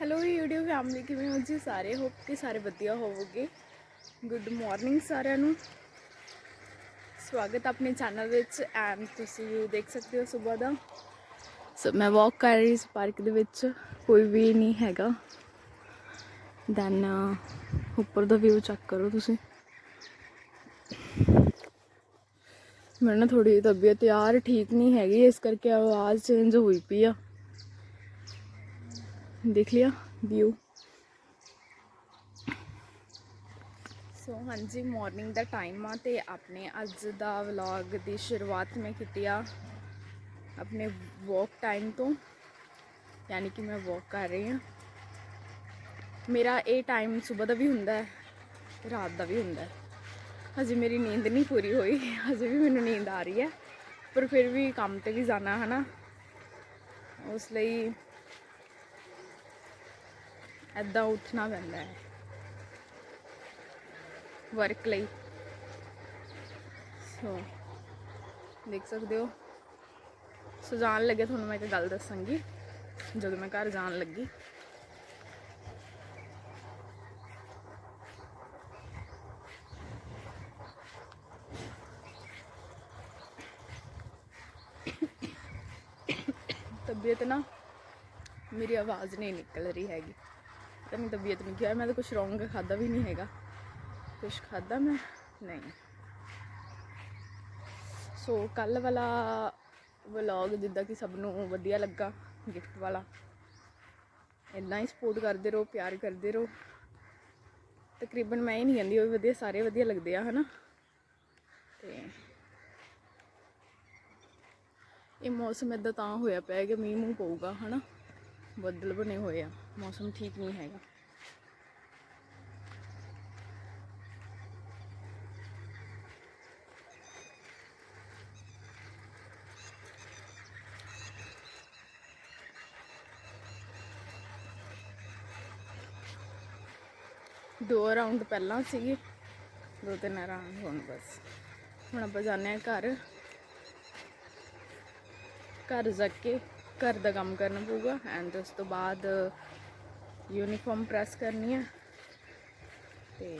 Hello YouTube family ਕਿਵੇਂ ਹੋ ਜੀ ਸਾਰੇ? ਹੋਪ ਕਿ ਸਾਰੇ ਵਧੀਆ ਹੋਵੋਗੇ। ਗੁੱਡ ਮਾਰਨਿੰਗ ਸਾਰਿਆਂ ਨੂੰ। ਸਵਾਗਤ ਆਪਣੇ ਚੈਨਲ ਵਿੱਚ ਐਂਡ ਤੁਸੀਂ ਦੇਖ ਸਕਦੇ ਹੋ ਸਵੇਰ ਦਾ। ਸੋ ਮੈਂ ਵਾਕ ਕਰ ਰਹੀ ਸੀ ਪਾਰਕ ਦੇ ਵਿੱਚ, ਕੋਈ ਵੀ ਨਹੀਂ ਹੈਗਾ। ਦੈਨ ਉੱਪਰ ਦਾ ਵਿਊ ਚੈੱਕ ਕਰੋ ਤੁਸੀਂ। ਮੇਰੇ ਨਾ ਥੋੜੀ ਤਬੀਅਤ ਯਾਰ ਠੀਕ ਨਹੀਂ ਹੈਗੀ, ਇਸ ਕਰਕੇ ਆਵਾਜ਼ ਚੇਂਜ ਹੋਈ ਪਈ ਆ। ਦੇਖ ਲਿਆ ਵਿਊ ਸੋ ਹਾਂਜੀ ਮਾਰਨਿੰਗ ਦਾ ਟਾਈਮ ਆ ਤੇ ਆਪਣੇ ਅੱਜ ਦਾ ਵਲੌਗ ਦੀ ਸ਼ੁਰੂਆਤ ਮੈਂ ਕੀਤੀ ਆ ਆਪਣੇ ਵਾਕ ਟਾਈਮ ਤੋਂ, ਯਾਨੀ ਕਿ ਮੈਂ ਵਾਕ ਕਰ ਰਹੀ ਹਾਂ। ਮੇਰਾ ਇਹ ਟਾਈਮ ਸਵੇਰ ਦਾ ਵੀ ਹੁੰਦਾ ਹੈ, ਰਾਤ ਦਾ ਵੀ ਹੁੰਦਾ ਹੈ। ਹਜੇ ਮੇਰੀ ਨੀਂਦ ਨਹੀਂ ਪੂਰੀ ਹੋਈ, ਹਜੇ ਵੀ ਮੈਨੂੰ ਨੀਂਦ ਆ ਰਹੀ ਹੈ, ਪਰ ਫਿਰ ਵੀ ਕੰਮ ਤੇ ਵੀ ਜਾਣਾ ਹੈ ਨਾ। ਉਸ ਲਈ ਐਦਾਂ ਉੱਠਣਾ ਪੈਂਦਾ ਹੈ। ਵਰਕ ਲਈ। ਸੋ ਦੇਖ ਸਕਦੇ ਹੋ। ਸੋ ਜਾਣ ਲੱਗੇ ਤੁਹਾਨੂੰ ਮੈਂ ਇੱਕ ਗੱਲ ਦੱਸਾਂਗੀ। ਜਦੋਂ ਮੈਂ ਘਰ ਜਾਣ ਲੱਗੀ। ਤਬੀਅਤ ਨਾ ਮੇਰੀ ਆਵਾਜ਼ ਨਹੀਂ ਨਿਕਲ ਰਹੀ ਹੈਗੀ। ਤਾਂ ਮੇਰੀ ਤਬੀਅਤ ਨਹੀਂ ਕਿਹਾ ਮੈਂ ਤਾਂ ਕੁਝ ਰੋਂਗ ਖਾਦਾ ਵੀ ਨਹੀਂ ਹੈਗਾ। ਕੁਝ ਖਾਦਾ ਮੈਂ? ਨਹੀਂ। ਸੋ ਕੱਲ ਵਾਲਾ ਵਲੌਗ ਜਿੱਦਾਂ ਕਿ ਸਭ ਨੂੰ ਵਧੀਆ ਲੱਗਾ ਗਿਫਟ ਵਾਲਾ। ਇੰਨਾ ਹੀ ਸਪੋਰਟ ਕਰਦੇ ਰਹੋ, ਪਿਆਰ ਕਰਦੇ ਰਹੋ। ਤਕਰੀਬਨ ਮੈਂ ਹੀ ਨਹੀਂ ਕਹਿੰਦੀ, ਉਹ ਵੀ ਵਧੀਆ, ਸਾਰੇ ਵਧੀਆ ਲੱਗਦੇ ਆ, ਹਨਾ? ਤੇ ਇਹ ਮੌਸਮ ਇਦਾਂ ਤਾਂ ਹੋਇਆ ਪਿਆ ਕਿ ਮੀਂਹ ਮੂੰਹ ਪਊਗਾ, ਹਨਾ? ਬੱਦਲ ਬਣੇ ਹੋਏ ਆ। ਮੌਸਮ ਠੀਕ ਨਹੀਂ ਹੈਗਾ। ਦੋ ਰਾਉਂਡ ਪਹਿਲਾਂ ਸੀਗੇ, ਦੋ ਤਿੰਨ ਰਾਉਂਡ ਹੋਣ ਬਸ। ਹੁਣ ਆਪਾਂ ਜਾਂਦੇ ਆ ਘਰ। ਘਰ ਜਾ ਕੇ ਘਰ ਦਾ ਕੰਮ ਕਰਨਾ ਪਊਗਾ ਐਂਡ ਉਸ ਤੋਂ ਬਾਅਦ ਯੂਨੀਫਾਰਮ ਪ੍ਰੈਸ ਕਰਨੀ ਹੈ ਤੇ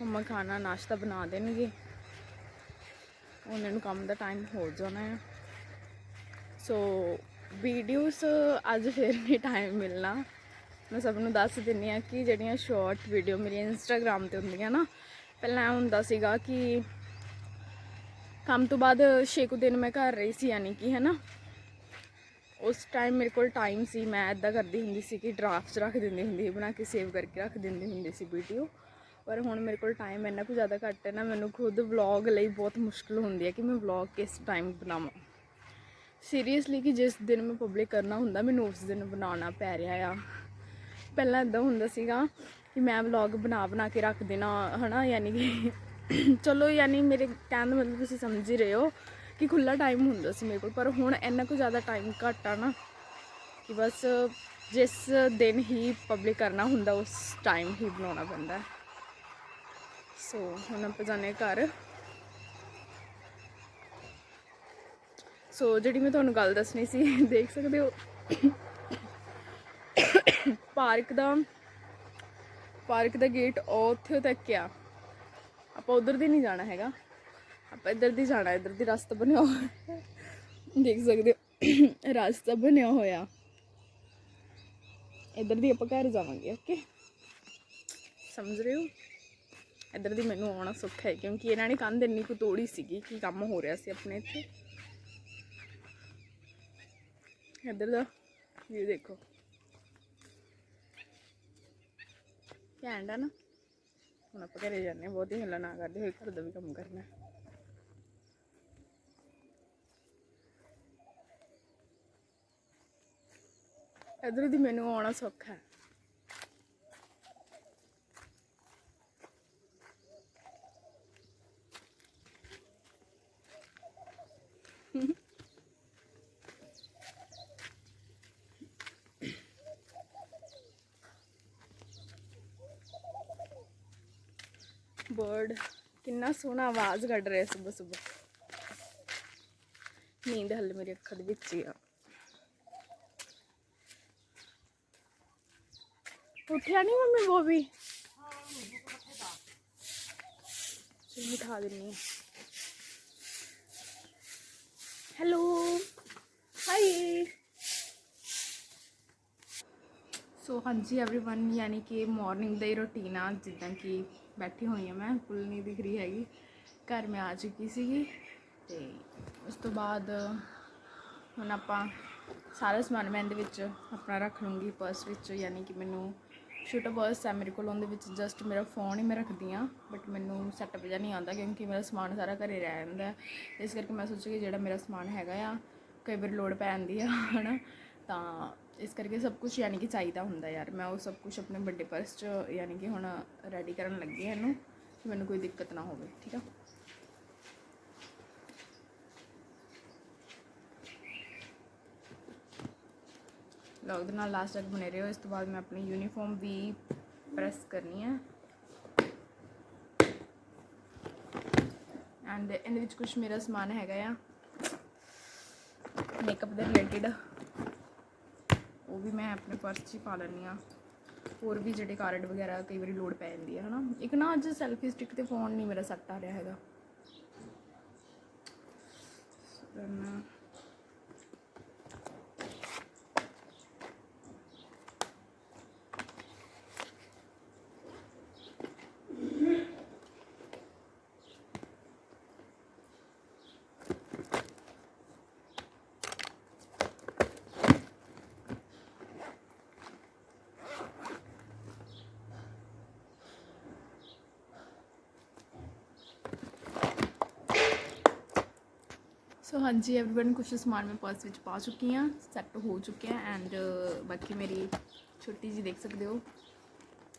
ਮੰਮਾ ਖਾਣਾ ਨਾਸ਼ਤਾ ਬਣਾ ਦੇਣਗੇ। ਉਹਨਾਂ ਨੂੰ ਕੰਮ ਦਾ ਟਾਈਮ ਹੋ ਜਾਣਾ ਹੈ ਸੋ ਵੀਡੀਓਸ ਅੱਜ ਫਿਰ ਨਹੀਂ ਟਾਈਮ ਮਿਲਣਾ। ਮੈਂ ਸਭ ਨੂੰ ਦੱਸ ਦਿੰਨੀ ਆ ਕਿ ਜਿਹੜੀਆਂ ਸ਼ਾਰਟ ਵੀਡੀਓ ਮੇਰੀਆਂ ਇੰਸਟਾਗ੍ਰam ਤੇ ਹੁੰਦੀਆਂ ਨਾ, ਪਹਿਲਾਂ ਹੁੰਦਾ ਸੀਗਾ ਕਿ ਕੰਮ ਤੋਂ ਬਾਅਦ ਛੇ ਕੁ ਦਿਨ ਮੈਂ ਘਰ ਰਹੀ ਸੀ, ਯਾਨੀ ਕਿ, ਹੈਨਾ? ਉਸ ਟਾਈਮ ਮੇਰੇ ਕੋਲ ਟਾਈਮ ਸੀ, ਮੈਂ ਇਦਾਂ ਕਰਦੀ ਹੁੰਦੀ ਸੀ ਕਿ ਡਰਾਫਟਸ ਰੱਖ ਦਿੰਦੀ ਹੁੰਦੀ ਸੀ, ਬਣਾ ਕੇ ਸੇਵ ਕਰਕੇ ਰੱਖ ਦਿੰਦੀ ਹੁੰਦੀ ਸੀ ਵੀਡੀਓ ਪਰ ਹੁਣ ਮੇਰੇ ਕੋਲ ਟਾਈਮ ਇੰਨਾ ਕੁ ਜ਼ਿਆਦਾ ਘੱਟ ਹੈ ਨਾ, ਮੈਨੂੰ ਖੁਦ ਵਲੌਗ ਲਈ ਬਹੁਤ ਮੁਸ਼ਕਲ ਹੁੰਦੀ ਹੈ ਕਿ ਮੈਂ ਵਲੌਗ ਕਿਸ ਟਾਈਮ ਬਣਾਵਾਂ। ਸੀਰੀਅਸਲੀ ਕਿ ਜਿਸ ਦਿਨ ਮੈਂ ਪਬਲਿਕ ਕਰਨਾ ਹੁੰਦਾ, ਮੈਨੂੰ ਉਸ ਦਿਨ ਬਣਾਉਣਾ ਪੈ ਰਿਹਾ ਆ। ਪਹਿਲਾਂ ਇਦਾਂ ਹੁੰਦਾ ਸੀਗਾ ਕਿ ਮੈਂ ਵਲੌਗ ਬਣਾ ਬਣਾ ਕੇ ਰੱਖ ਦੇਣਾ, ਹਨਾ, ਯਾਨੀ ਕਿ ਚਲੋ ਯਾਨੀ ਮੇਰੇ ਕਹਿਣ ਦਾ ਮਤਲਬ ਤੁਸੀਂ ਸਮਝ ਹੀ ਰਹੇ ਹੋ। ਕਿ ਖੁੱਲਾ ਟਾਈਮ ਹੁੰਦਾ ਸੀ ਮੇਰੇ ਕੋਲ, ਪਰ ਹੁਣ ਇੰਨਾ ਕੁ ਜ਼ਿਆਦਾ ਟਾਈਮ ਘੱਟ ਆ ਨਾ ਕਿ ਬਸ ਜਿਸ ਦਿਨ ਹੀ ਪਬਲਿਕ ਕਰਨਾ ਹੁੰਦਾ, ਉਸ ਟਾਈਮ ਹੀ ਬਣਾਉਣਾ ਪੈਂਦਾ ਸੋ ਹੁਣ ਆਪਾਂ ਜਾਣੇ ਘਰ। ਸੋ ਜਿਹੜੀ ਮੈਂ ਤੁਹਾਨੂੰ ਗੱਲ ਦੱਸਣੀ ਸੀ, ਦੇਖ ਸਕਦੇ ਹੋ? ਪਾਰਕ ਦਾ ਪਾਰਕ ਦਾ ਗੇਟ ਉੱਥੇ ਤੱਕ ਆ। ਆਪਾਂ ਉਧਰ ਦੀ ਨਹੀਂ ਜਾਣਾ ਹੈਗਾ। ਆਪਾਂ ਇੱਧਰ ਦੀ ਜਾਣਾ, ਇੱਧਰ ਦੀ ਰਸਤਾ ਬਣਿਆ ਹੋਇਆ ਦੇਖ ਸਕਦੇ ਹੋ, ਰਸਤਾ ਬਣਿਆ ਹੋਇਆ। ਇੱਧਰ ਦੀ ਆਪਾਂ ਘਰ ਜਾਵਾਂਗੇ ਓਕੇ ਸਮਝ ਰਹੇ ਹੋ? ਇੱਧਰ ਦੀ ਮੈਨੂੰ ਆਉਣਾ ਸੁੱਖ ਹੈ, ਕਿਉਂਕਿ ਇਹਨਾਂ ਨੇ ਕੰਧ ਇੰਨੀ ਕੁ ਤੋੜੀ ਸੀਗੀ ਕਿ ਕੰਮ ਹੋ ਰਿਹਾ ਸੀ ਆਪਣੇ ਇੱਥੇ। ਇੱਧਰ ਦਾ ਵੀ ਦੇਖੋ। ਘੈਂਟ ਆ ਨਾ। ਹੁਣ ਆਪਾਂ ਘਰੇ ਜਾਂਦੇ ਹਾਂ ਹੀ ਗੱਲਾਂ ਨਾ ਕਰਦੇ, ਹੋਏ ਘਰ ਦਾ ਵੀ ਕੰਮ ਕਰਨਾ। ਇੱਧਰ ਦੀ ਮੈਨੂੰ ਆਉਣਾ ਸੌਖਾ ਬਰਡ, ਕਿੰਨਾ ਸੋਹਣਾ ਆਵਾਜ਼ ਕੱਢ ਰਿਹਾ ਸਵੇਰ ਸਵੇਰ ਨੀਂਦ ਹੱਲ ਮੇਰੀ ਅੱਖਾਂ ਦੇ ਵਿੱਚ ਹੀ ਆ। ਉੱਠਿਆ ਨਹੀਂ ਮੰਮੀ ਬੋਬੀ ਚਲ ਬਿਠਾ ਦਿੰਨੀ ਆ ਹੈਲੋ ਹਾਈ ਸੋ ਹਾਂਜੀ एवरीवन ਯਾਨੀ ਕਿ ਮਾਰਨਿੰਗ ਦਾ ਹੀ ਰੁਟੀਨ ਆ ਜਿੱਦਾਂ ਕਿ ਬੈਠੀ ਹੋਈ ਆ ਮੈਂ ਫੁੱਲ ਨਹੀਂ ਦਿਖ ਰਹੀ ਹੈਗੀ ਘਰ ਮੈਂ ਆ ਚੁੱਕੀ ਸੀਗੀ ਤੇ ਉਸ ਤੋਂ ਬਾਅਦ ਹੁਣ ਆਪਾਂ ਸਾਰਾ ਸਮਾਨ ਮੈਂ ਇਹਦੇ ਵਿੱਚ ਆਪਣਾ ਰੱਖ ਲੂੰਗੀ ਪਰਸ ਵਿੱਚ ਯਾਨੀ ਕਿ ਮੈਨੂੰ ਛੋਟਾ ਪਰਸ ਹੈ ਮੇਰੇ ਕੋਲ, ਉਹਦੇ ਵਿੱਚ ਜਸਟ ਮੇਰਾ ਫੋਨ ਹੀ ਮੈਂ ਰੱਖਦੀ ਆ ਬਟ ਮੈਨੂੰ ਸੈਟਅਪ ਜਿਹਾ ਨਹੀਂ ਆਉਂਦਾ ਕਿਉਂਕਿ ਮੇਰਾ ਸਮਾਨ ਸਾਰਾ ਘਰੇ ਰਹਿ ਜਾਂਦਾ ਇਸ ਕਰਕੇ ਮੈਂ ਸੋਚਿਆ ਕਿ ਜਿਹੜਾ ਮੇਰਾ ਸਮਾਨ ਹੈਗਾ ਆ, ਕਈ ਵਾਰ ਲੋੜ ਪੈ ਜਾਂਦੀ ਆ, ਹਨਾ? ਤਾਂ ਇਸ ਕਰਕੇ ਸਭ ਕੁਝ ਯਾਨੀ ਕਿ ਚਾਹੀਦਾ ਹੁੰਦਾ ਯਾਰ। ਮੈਂ ਉਹ ਸਭ ਕੁਝ ਆਪਣੇ ਵੱਡੇ ਪਰਸ 'ਚ ਯਾਨੀ ਕਿ ਹੁਣ ਰੈਡੀ ਕਰਨ ਲੱਗੀ ਹਾਂ ਇਹਨੂੰ, ਕਿ ਮੈਨੂੰ ਕੋਈ ਦਿੱਕਤ ਨਾ ਹੋਵੇ, ਠੀਕ ਆ? ਲੌਗ ਦੇ ਨਾਲ ਲਾਸਟ ਤੱਕ ਬਣੇ ਰਹੋ, ਇਸ ਤੋਂ ਬਾਅਦ ਮੈਂ ਆਪਣੀ ਯੂਨੀਫਾਰਮ ਵੀ ਪ੍ਰੈਸ ਕਰਨੀ ਹੈ ਐਂਡ ਇਹਦੇ ਵਿੱਚ ਕੁਝ ਮੇਰਾ ਸਮਾਨ ਹੈਗਾ ਆ। ਮੇਕਅਪ ਦੇ ਰਿਲੇਟਡ ਉਹ ਵੀ ਮੈਂ ਆਪਣੇ ਪਰਸ 'ਚ ਹੀ ਪਾ ਲੈਂਦੀ ਆ ਹੋਰ ਵੀ ਜਿਹੜੇ ਕਾਰਡ ਵਗੈਰਾ ਕਈ ਵਾਰੀ ਲੋਡ ਪੈ ਜਾਂਦੀ ਹੈ ਹਨਾ? ਇੱਕ ਨਾ ਅੱਜ ਸੈਲਫੀ ਸਟਿਕ ਤੇ ਫੋਨ ਨਹੀਂ ਮੇਰਾ ਸੈੱਟ ਆ ਰਿਹਾ ਹੈਗਾ। ਸੋ ਹਾਂਜੀ एवरीवन ਕੁਛ ਸਮਾਨ ਮੈਂ ਪਰਸ ਵਿੱਚ ਪਾ ਚੁੱਕੀ ਹਾਂ ਸੈੱਟ ਹੋ ਚੁੱਕਿਆ ਐਂਡ ਬਾਕੀ ਮੇਰੀ ਛੋਟੀ ਜੀ ਦੇਖ ਸਕਦੇ ਹੋ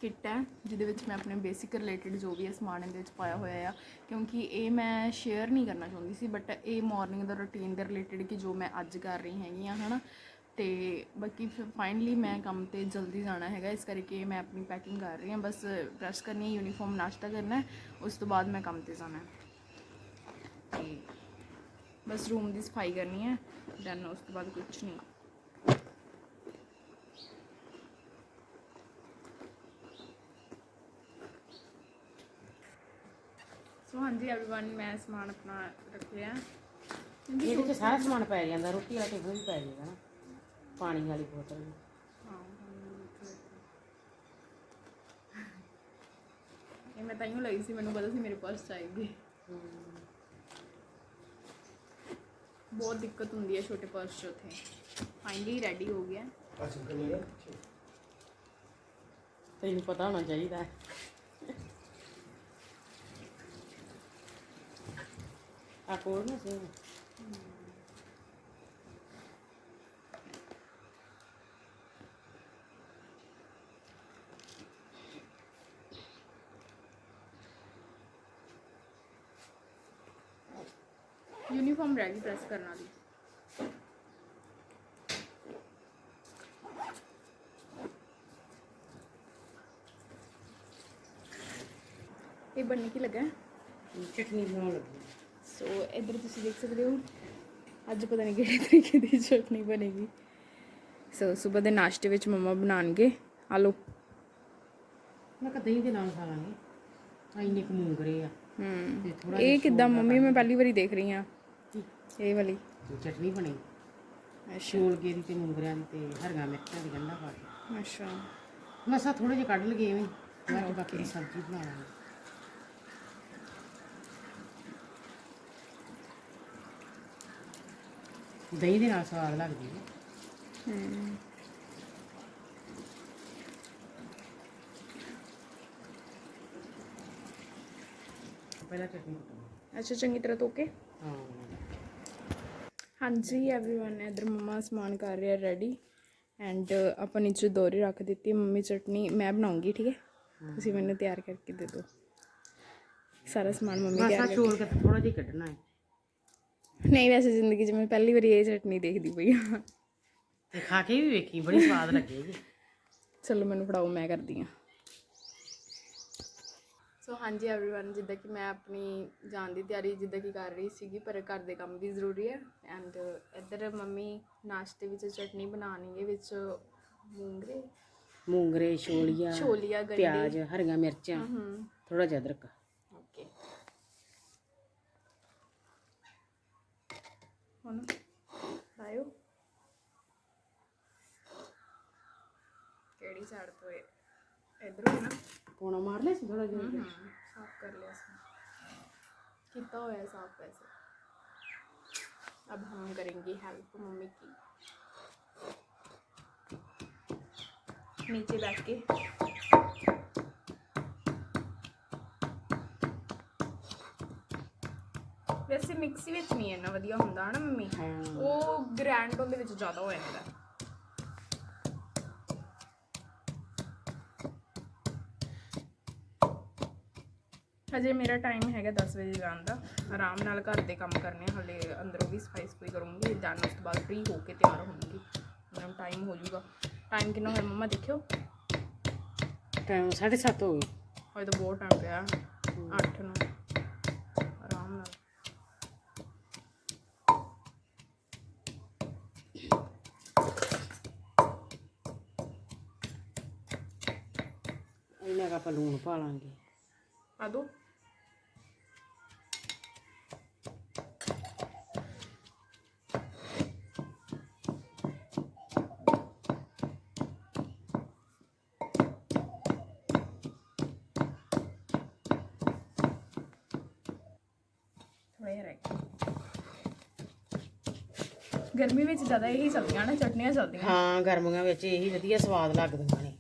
ਕਿੱਟ ਹੈ ਜਿਹਦੇ ਵਿੱਚ ਮੈਂ ਆਪਣੇ ਬੇਸਿਕ ਰਿਲੇਟਡ ਜੋ ਵੀ ਹੈ ਸਮਾਨ ਇਹਦੇ ਵਿੱਚ ਪਾਇਆ ਹੋਇਆ ਆ ਕਿਉਂਕਿ ਇਹ ਮੈਂ ਸ਼ੇਅਰ ਨਹੀਂ ਕਰਨਾ ਚਾਹੁੰਦੀ ਸੀ ਬਟ ਇਹ ਮਾਰਨਿੰਗ ਦਾ ਰੁਟੀਨ ਦੇ ਰਿਲੇਟਡ ਕਿ ਜੋ ਮੈਂ ਅੱਜ ਕਰ ਰਹੀ ਹੈਗੀ ਆ ਹਨਾ ਤੇ ਬਾਕੀ ਫਾਈਨਲੀ ਮੈਂ ਕੰਮ ਤੇ ਜਲਦੀ ਜਾਣਾ ਹੈਗਾ ਇਸ ਕਰਕੇ ਮੈਂ ਆਪਣੀ ਪੈਕਿੰਗ ਕਰ ਰਹੀ ਹਾਂ ਬਸ ਪ੍ਰੈਸ ਕਰਨੀ ਹੈ ਯੂਨੀਫਾਰਮ ਨਾਸ਼ਤਾ ਕਰਨਾ ਹੈ ਉਸ ਤੋਂ ਬਾਅਦ ਮੈਂ ਕੰਮ ਤੇ ਜਾਣਾ ਹੈ ਤੇ ਬਸ ਰੂਮ ਦੀ ਸਫਾਈ ਕਰਨੀ ਹੈ ਦੈਨ ਉਸ ਤੋਂ ਬਾਅਦ ਕੁਝ ਨਹੀਂ ਸੋ ਹਾਂਜੀ एवरीवन ਮੈਂ ਸਮਾਨ ਆਪਣਾ ਰੱਖ ਲਿਆ ਇਹਦੇ ਚ ਸਾਰਾ ਸਮਾਨ ਪੈ ਜਾਂਦਾ ਰੋਟੀ ਵਾਲਾ ਟੇਬਲ ਵੀ ਪੈ ਜਾਏਗਾ ਨਾ ਪਾਣੀ ਵਾਲੀ ਬੋਤਲ ਵੀ ਹਾਂ ਇਹ ਮੈਂ ਤਾਂ ਹੀ ਲਈ ਸੀ ਮੈਨੂੰ ਪਤਾ ਸੀ ਮੇਰੇ ਪਰਸ ਚਾਹੀਦੀ ਬਹੁਤ ਦਿੱਕਤ ਹੁੰਦੀ ਹੈ ਛੋਟੇ ਪਰਸ 'ਚ ਉੱਥੇ। ਫਾਈਨਲੀ ਰੈਡੀ ਹੋ ਗਿਆ। ਤੈਨੂੰ ਪਤਾ ਹੋਣਾ ਚਾਹੀਦਾ ਹੈ। ਆ ਕੋਲ ਨਾ ਸੇ ਯੂਨੀਫਾਰਮ ਰਹਿ ਗਈ ਪ੍ਰੈਸ ਕਰਨ ਵਾਲੀ। ਇਹ ਬਣਨੇ ਕੀ ਲੱਗਾ? ਚਟਨੀ ਬਣਾਉਣ ਲੱਗੀ। ਸੋ ਇਧਰ ਤੁਸੀਂ ਦੇਖ ਸਕਦੇ ਹੋ ਅੱਜ ਪਤਾ ਨਹੀਂ ਕਿਹੜੇ ਤਰੀਕੇ ਦੀ ਚਟਨੀ ਬਣੇਗੀ। ਸੋ ਸਵੇਰ ਦੇ ਨਾਸ਼ਤੇ ਵਿੱਚ ਮਮਾ ਬਣਾਣਗੇ ਆਲੂ। ਮੈਂ ਕਹ ਦਹੀਂ ਦੇ ਨਾਲ ਖਾ ਲਾਂਗੇ ਆਈਨੇ ਕੁ ਮੂੰਗਰੇ ਆ। ਹੂੰ। ਇਹ ਕਿਦਾਂ ਮੰਮੀ ਮੈਂ ਪਹਿਲੀ ਵਾਰੀ ਦੇਖ ਰਹੀ ਹਾਂ। ਇਹ ਵਾਲੀ। ਚਟਨੀ ਬਣੀ। ਸ਼ੋਲ ਦੀ ਤੇ ਮੂੰਗਰਿਆਂ ਦੀ ਤੇ ਹਰੀਆਂ ਮਿਰਚਾਂ ਦੀ ਗੰਢਾ ਪਾ ਕੇ। ਅੱਛਾ। ਮਸਾ ਥੋੜੇ ਜਿਹਾ ਕੱਢ ਲਗੇ ਐਵੇਂ। ਬਾਅਦ ਚ ਬਾਕੀ ਦੀ ਸਬਜ਼ੀ ਬਣਾ ਲਾਂਗੇ। ਦਹੀਂ ਦੇ ਨਾਲ ਸਵਾਦ ਲੱਗਦੀ ਹੈ। ਹੂੰ। ਪਹਿਲਾਂ ਚਟਨੀ ਕੁੱਟਣੀ। ਅੱਛਾ ਚੰਗੀ ਤਰ੍ਹਾਂ ਧੋ ਕੇ। ਹਾਂ। ਹਾਂਜੀ एवरीवन ਇਧਰ ਮੰਮਾ ਸਮਾਨ ਕਰ ਰਿਹਾ ਰੈਡੀ ਐਂਡ ਆਪਾਂ ਨੀਚੇ ਦੋਰੀ ਰੱਖ ਦਿੱਤੀ ਮੰਮੀ ਚਟਨੀ ਮੈਂ ਬਣਾਉਂਗੀ ਠੀਕ ਹੈ ਤੁਸੀਂ ਮੈਨੂੰ ਤਿਆਰ ਕਰਕੇ ਦੇ ਦਿਓ ਸਾਰਾ ਸਮਾਨ ਮੰਮੀ ਤਿਆਰ ਮਸਾ ਕਰ ਛੋਲ ਕੇ ਥੋੜਾ ਜਿਹਾ ਹੀ ਕੱਢਣਾ ਹੈ ਨਹੀਂ ਵੈਸੇ ਜ਼ਿੰਦਗੀ 'ਚ ਮੈਂ ਪਹਿਲੀ ਵਾਰੀ ਇਹ ਚਟਨੀ ਦੇਖਦੀ ਪਈ ਹਾਂ ਤੇ ਖਾ ਕੇ ਵੀ ਵੇਖੀ ਬੜੀ ਸਵਾਦ ਲੱਗੇਗੀ ਚਲੋ ਮੈਨੂੰ ਫੜਾਓ ਮੈਂ ਕਰਦੀ ਹਾਂ ਸੋ ਹਾਂਜੀ एवरीवन ਜਿੱਦਾਂ ਕਿ ਮੈਂ ਆਪਣੀ ਜਾਣ ਦੀ ਤਿਆਰੀ ਜਿੱਦਾਂ ਕਿ ਕਰ ਰਹੀ ਸੀਗੀ ਪਰ ਘਰ ਦੇ ਕੰਮ ਵੀ ਜ਼ਰੂਰੀ ਹੈ ਐਂਡ ਇੱਧਰ ਮੰਮੀ ਨਾਸ਼ਤੇ ਵਿੱਚ ਚਟਨੀ ਬਣਾਉਣਗੇ ਵਿੱਚ ਮੂੰਗਰੇ ਮੂੰਗਰੇ ਛੋਲੀਆਂ ਛੋਲੀਆਂ ਗੰਡੇ ਪਿਆਜ਼ ਹਰੀਆਂ ਮਿਰਚਾਂ ਹੂੰ ਥੋੜਾ ਜਿਹਾ ਅਦਰਕ ਓਕੇ ਹੁਣ ਲਾਇਓ ਕਿਹੜੀ ਸਾਈਡ ਤੋਂ ਹੈ ਇਧਰੋਂ ਹੈ ਨਾ ਪੋਣਾ ਮਾਰ ਲਿਆ ਸੀ ਥੋੜਾ ਜਿਹਾ? ਸਾਫ਼ ਕਰ ਲਿਆ ਸੀ। ਕੀਤਾ ਹੋਇਆ है साफ वैसे अब हम करेंगे हेल्प मम्मी की नीचे बैठ ਵੈਸੇ ਮਿਕਸੀ ਵਿੱਚ ਨਹੀਂ ਇੰਨਾ ਵਧੀਆ ਹੁੰਦਾ ਨਾ ਮੰਮੀ? ਉਹ ਗ੍ਰੈਂਡ ਉਹਦੇ ਵਿੱਚ ਜ਼ਿਆਦਾ ਹੋਇਆ ਜਾਂਦਾ। ਹਜੇ ਮੇਰਾ ਟਾਈਮ ਹੈਗਾ 10 ਵਜੇ ਜਾਣ ਦਾ। ਆਰਾਮ ਨਾਲ ਘਰ ਦੇ ਕੰਮ ਕਰਨੇ ਆ, ਹਲੇ ਅੰਦਰੋਂ ਵੀ ਸਫ਼ਾਈ ਸਫ਼ਾਈ ਕਰੂੰਗੀ ਦੈਨ ਉਸ ਤੋਂ ਬਾਅਦ ਫ੍ਰੀ ਹੋ ਕੇ ਤਿਆਰ ਹੋਵਾਂਗੀ ਮੈਨੂੰ ਟਾਈਮ ਹੋ ਜਾਊਗਾ। ਟਾਈਮ ਕਿੰਨਾ ਹੋਇਆ ਮੰਮਾ ਦੇਖਿਓ? ਟਾਈਮ 7:30 ਹੋ ਗਏ। ਹਜੇ ਤਾਂ ਬਹੁਤ ਟਾਈਮ ਪਿਆ। 8 ਨੂੰ। ਆਰਾਮ ਨਾਲ। ਇਹਨਾਂ ਕਾ ਆਪਾਂ ਲੂਣ ਪਾ ਲਾਂਗੇ। ਪਾ ਦੋ ਥੋੜੇ ਰਹਿ ਗਏ ਗਰਮੀ ਵਿੱਚ ਜ਼ਿਆਦਾ ਇਹੀ ਸਬਜ਼ੀਆਂ ਨਾ ਚਟਨੀਆਂ ਚੱਲਦੀਆਂ ਹਾਂ ਗਰਮੀਆਂ ਵਿੱਚ ਇਹੀ ਵਧੀਆ ਸਵਾਦ ਲੱਗਦੀਆਂ ਨੇ।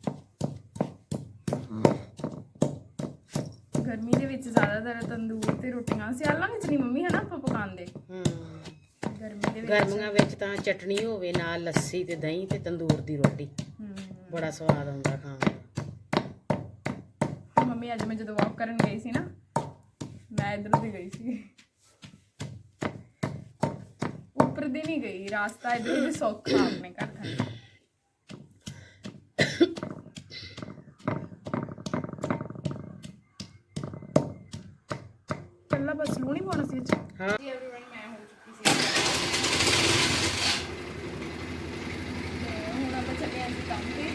ਗਰਮੀ ਦੇ ਵਿੱਚ ਜ਼ਿਆਦਾਤਰ ਤੰਦੂਰ ਤੇ ਰੋਟੀਆਂ ਸਿਆਲਾਂ ਵਿੱਚ ਨਹੀਂ ਮੰਮੀ ਹਨਾ ਆਪਾਂ ਪਕਾਉਂਦੇ। ਹੂੰ। ਗਰਮੀ ਦੇ ਵਿੱਚ ਗਰਮੀਆਂ ਵਿੱਚ ਤਾਂ ਚਟਣੀ ਹੋਵੇ ਨਾਲ ਲੱਸੀ ਤੇ ਦਹੀਂ ਤੇ ਤੰਦੂਰ ਦੀ ਰੋਟੀ। ਹਮ, ਬੜਾ ਸਵਾਦ ਆਉਂਦਾ ਖਾਣ ਦਾ ਮੰਮੀ ਅੱਜ ਮੈਂ ਜਦੋਂ ਵਾਕ ਕਰਨ ਗਈ ਸੀ ਨਾ ਮੈਂ ਇਧਰ ਦੀ ਗਈ ਸੀ। ਉੱਪਰ ਦੀ ਨਹੀਂ ਗਈ ਰਾਸਤਾ ਇਧਰ ਦੀ ਸੌਖਾ ਆਪਣੇ ਘਰ ਥੱਲੇ ਕੱਲਾ ਬਸ ਲੂਣ ਹੀ ਪਾਉਣਾ ਸੀ ਵਿੱਚ ਹਾਂ ਜੀ एवरीवन ਮੈਂ ਹੋ ਚੁੱਕੀ ਸੀ ਤੇ ਹੁਣ ਆਪਾਂ ਚੱਲੇ ਆਂ ਜੀ ਕੰਮ ਤੇ